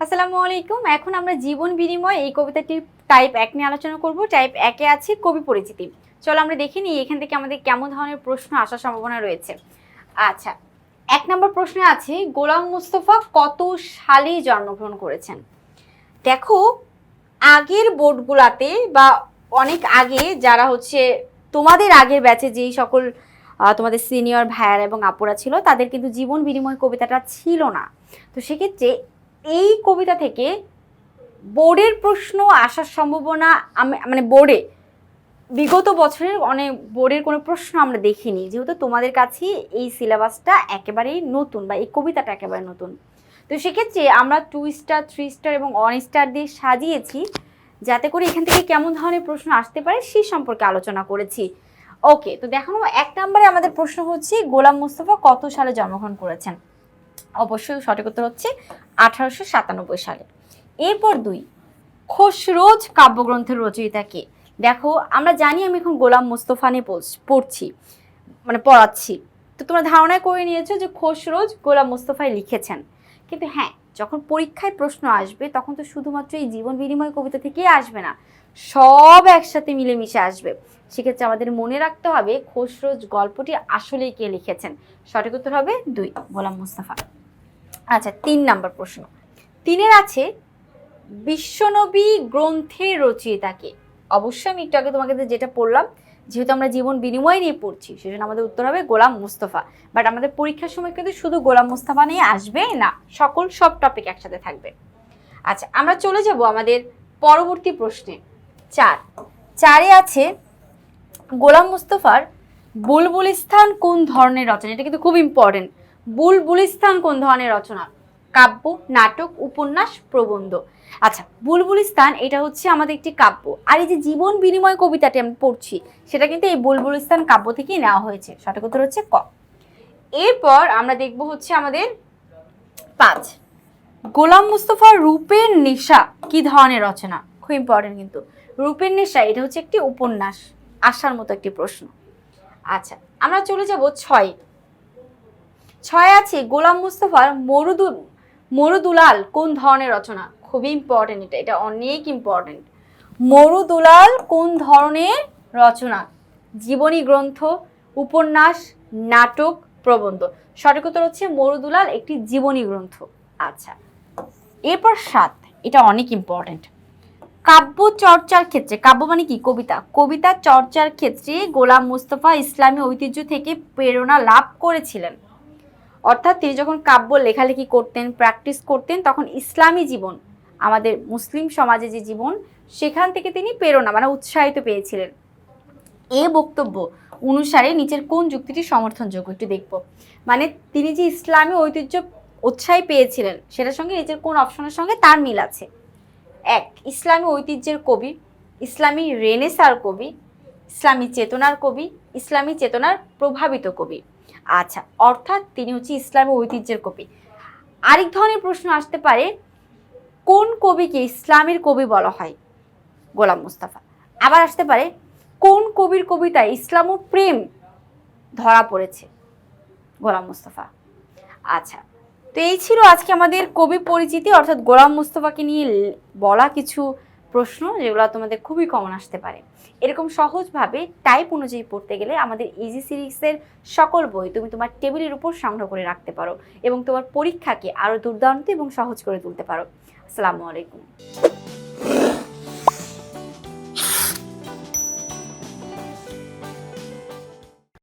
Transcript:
আসসালামু আলাইকুম। এখন আমরা জীবন বিনিময় এই কবিতাটির টাইপ এক নিয়ে আলোচনা করব। টাইপ একে আছে কবি পরিচিতি। চলো আমরা দেখে নিই এখান থেকে আমাদের কেমন ধরনের প্রশ্ন আসার সম্ভাবনা রয়েছে। আচ্ছা এক নম্বর প্রশ্নে আছে, গোলাম মুস্তফা কত সালে জন্মগ্রহণ করেছেন? দেখো, আগের বোর্ডগুলাতে বা অনেক আগে যারা হচ্ছে তোমাদের আগের ব্যাচে যেই সকল তোমাদের সিনিয়র ভাইয়ার এবং আপুরা ছিল, তাদের কিন্তু জীবন বিনিময় কবিতাটা ছিল না। তো সেক্ষেত্রে এই কবিতা থেকে বোর্ডের প্রশ্ন আসার সম্ভাবনা মানে বোর্ডে বিগত বছরের অনেক বোর্ডের কোনো প্রশ্ন আমরা দেখিনি। যেহেতু তোমাদের কাছে এই সিলেবাসটা একেবারেই নতুন বা এই কবিতাটা একেবারে নতুন। তো সেক্ষেত্রে আমরা টু স্টার থ্রি স্টার এবং ওয়ান স্টার দিয়ে সাজিয়েছি, যাতে করে এখান থেকে কেমন ধরনের প্রশ্ন আসতে পারে সেই সম্পর্কে আলোচনা করেছি। ওকে, তো দেখানো এক নম্বরে আমাদের প্রশ্ন হচ্ছে, গোলাম মুস্তফা কত সালে জন্মগ্রহণ করেছেন? অবশ্যই সঠিক উত্তর হচ্ছে আঠারোশো সাতানব্বই সালে। এরপর দুই খসরোজ কাব্যগ্রন্থের রচয়িতা কে? দেখো, আমরা জানি আমি এখন গোলাম মুস্তফা নিয়ে পড়ছি মানে পড়াচ্ছি। তো তোমরা ধারণা করে নিয়েছো যে খসরোজ গোলাম মুস্তফাই লিখেছেন। কিন্তু হ্যাঁ যখন পরীক্ষায় প্রশ্ন আসবে, তখন তো শুধুমাত্র এই জীবন বিনিময় কবিতা থেকেই আসবে না। সব একসাথে মিলেমিশে আসবে। সেক্ষেত্রে আমাদের মনে রাখতে হবে খসরোজ গল্পটি আসলেই কে লিখেছেন? সঠিক উত্তর হবে দুই, গোলাম মুস্তাফা। আচ্ছা তিন নাম্বার প্রশ্ন। তিনের আছে, বিশ্বনবী গ্রন্থের রচয়িতাকে অবশ্যই আমি একটু আগে তোমাকে যেটা পড়লাম, যেহেতু আমরা জীবন বিনিময় নিয়ে পড়ছি, সেজন্য আমাদের উত্তর হবে গোলাম মুস্তফা। বাট আমাদের পরীক্ষার সময় কিন্তু শুধু গোলাম মুস্তফা নিয়ে আসবে না, সকল সব টপিক একসাথে থাকবে। আচ্ছা আমরা চলে যাব আমাদের পরবর্তী প্রশ্নে। চার। চারে আছে, গোলাম মুস্তফার বুলবুলিস্তান কোন ধরনের রচনা? এটা কিন্তু খুব ইম্পর্টেন্ট বুলবুলিস্তান কোন ধরনের রচনা? কাব্য, নাটক, উপন্যাস, প্রবন্ধ। আচ্ছা বুলবুলিস্তান এটা হচ্ছে আমাদের একটি কাব্য। আর এই যে জীবন বিনিময় কবিতাটি আমি পড়ছি, সেটা কিন্তু এই বুলবুলিস্তান কাব্য থেকেই নেওয়া হয়েছে। সঠিক উত্তর হচ্ছে ক। এরপর আমরা দেখব হচ্ছে আমাদের পাঁচ। গোলাম মুস্তফার রূপের নেশা কি ধরনের রচনা? খুব ইম্পর্টেন্ট কিন্তু। রূপের নেশা, এটা হচ্ছে একটি উপন্যাস। আসার মতো একটি প্রশ্ন। আচ্ছা আমরা চলে যাব ছয়। ছয় আছে, গোলাম মুস্তফার মরুদুল, মরুদুলাল কোন ধরনের রচনা? খুবই ইম্পর্টেন্ট এটা এটা অনেক ইম্পর্টেন্ট মরুদুলাল কোন ধরনের রচনা? জীবনী গ্রন্থ, উপন্যাস, নাটক, প্রবন্ধ। সঠিক উত্তর হচ্ছে মরুদুলাল একটি জীবনী গ্রন্থ। আচ্ছা এরপর সাত, এটা অনেক ইম্পর্টেন্ট কাব্য চর্চার ক্ষেত্রে, কাব্য মানে কি? কবিতা। কবিতা চর্চার ক্ষেত্রে গোলাম মুস্তফা ইসলামী ঐতিহ্য থেকে প্রেরণা লাভ করেছিলেন। অর্থাৎ তিনি যখন কাব্য লেখালেখি করতেন প্র্যাকটিস করতেন, তখন ইসলামী জীবন, আমাদের মুসলিম সমাজে যে জীবন, সেখান থেকে তিনি প্রেরণা মানে উৎসাহিত পেয়েছিলেন। এ বক্তব্য অনুসারে নিচের কোন যুক্তিটি সমর্থনযোগ্য একটু দেখব। মানে তিনি যে ইসলামী ঐতিহ্য উৎসাহী পেয়েছিলেন, সেটার সঙ্গে নিচের কোন অপশনের সঙ্গে তার মিল আছে? এক, ইসলামী ঐতিহ্যের কবি, ইসলামী রেনেসার কবি, ইসলামী চেতনার কবি ইসলামী চেতনার প্রভাবিত কবি। আচ্ছা অর্থাৎ তিনি হচ্ছে ইসলামী ঐতিহ্যের কবি। আরেক ধরনের প্রশ্ন আসতে পারে, কোন কবিকে ইসলামের কবি বলা হয়? গোলাম মুস্তাফা। আবার আসতে পারে, কোন কবির কবিতায় ইসলাম ও প্রেম ধরা পড়েছে? গোলাম মুস্তফা। আচ্ছা তো এই ছিল আজকে আমাদের কবি পরিচিতি, অর্থাৎ গোলাম মুস্তফাকে নিয়ে বলা কিছু প্রশ্ন যেগুলো তোমাদের খুবই কমন আসতে পারে। এরকম সহজভাবে টাইপ অনুযায়ী পড়তে গেলে আমাদের ইজি সিরিজের সকল বই তুমি তোমার টেবিলের উপর সংগ্রহ করে রাখতে পারো এবং তোমার পরীক্ষাকে আরও দুর্দান্ত এবং সহজ করে তুলতে পারো। আসসালামু আলাইকুম।